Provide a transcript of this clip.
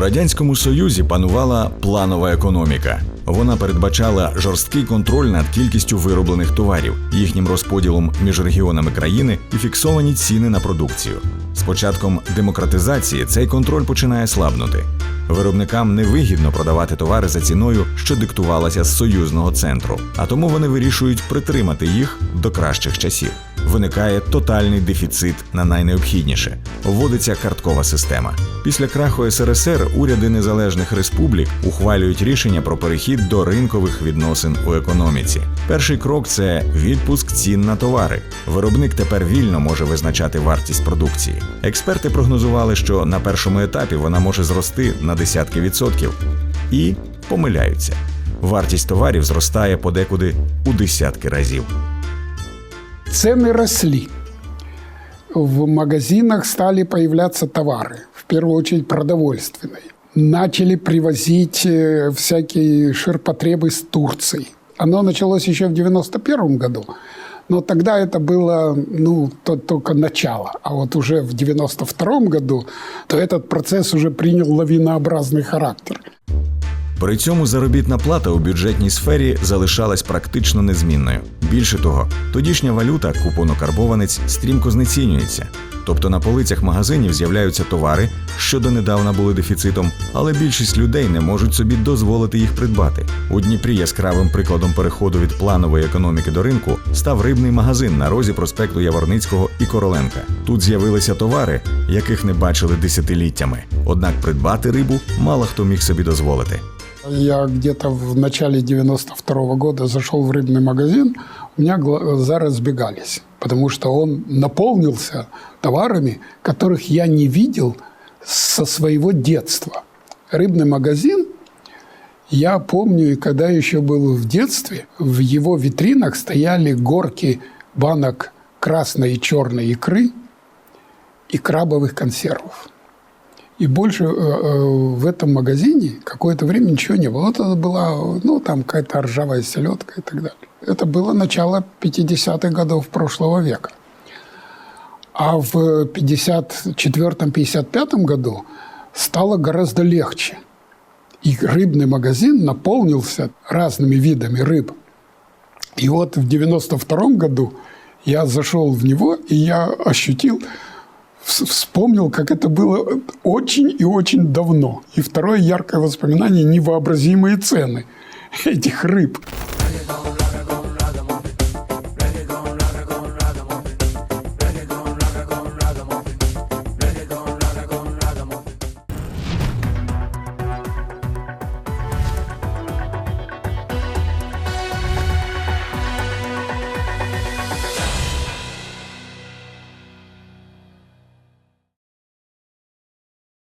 У радянському союзі панувала планова економіка. Вона передбачала жорсткий контроль над кількістю вироблених товарів, їхнім розподілом між регіонами країни і фіксовані ціни на продукцію. З початком демократизації цей контроль починає слабнути. Виробникам невигідно продавати товари за ціною, що диктувалася з союзного центру, а тому вони вирішують притримати їх до кращих часів. Виникає тотальний дефіцит на найнеобхідніше. Вводиться карткова система. Після краху СРСР уряди незалежних республік ухвалюють рішення про перехід до ринкових відносин у економіці. Перший крок це відпуск цін на товари. Виробник тепер вільно може визначати вартість продукції. Експерти прогнозували, що на першому етапі вона може зрости на десятки відсотків, і помиляються. Вартість товарів зростає подекуди у десятки разів. Цены росли. В магазинах стали появляться товары, в первую очередь продовольственные. Начали привозить э, всякие ширпотребы с Турции. Оно началось еще в 91 году, но тогда это было ну, то- только начало. А вот уже в 92 году, то этот процесс уже принял лавинообразный характер. При цьому заробітна плата у бюджетній сфері залишалась практично незмінною. Більше того, тодішня валюта, купонокарбованець, стрімко знецінюється. Тобто на полицях магазинів з'являються товари, що донедавна були дефіцитом, але більшість людей не можуть собі дозволити їх придбати. У Дніпрі яскравим прикладом переходу від планової економіки до ринку став рибний магазин на розі проспекту Яворницького і Короленка. Тут з'явилися товари, яких не бачили десятиліттями. Однак придбати рибу мало хто міг собі дозволити. Я где-то в начале 92 года зашел в рыбный магазин, у меня глаза разбегались, потому что он наполнился товарами, которых я не видел со своего детства. Рыбный магазин, я помню, и когда еще был в детстве, в его витринах стояли горки банок красной и черной икры и крабовых консервов. И больше э, э, в этом магазине какое-то время ничего не было. Это была, ну, там какая-то ржавая селедка и так далее. Это было начало 50-х годов прошлого века. А в 54-55 году стало гораздо легче. И рыбный магазин наполнился разными видами рыб. И вот в 92 году я зашел в него, и я ощутил, вспомнил, как это было очень и очень давно. И второе яркое воспоминание – невообразимые цены этих рыб.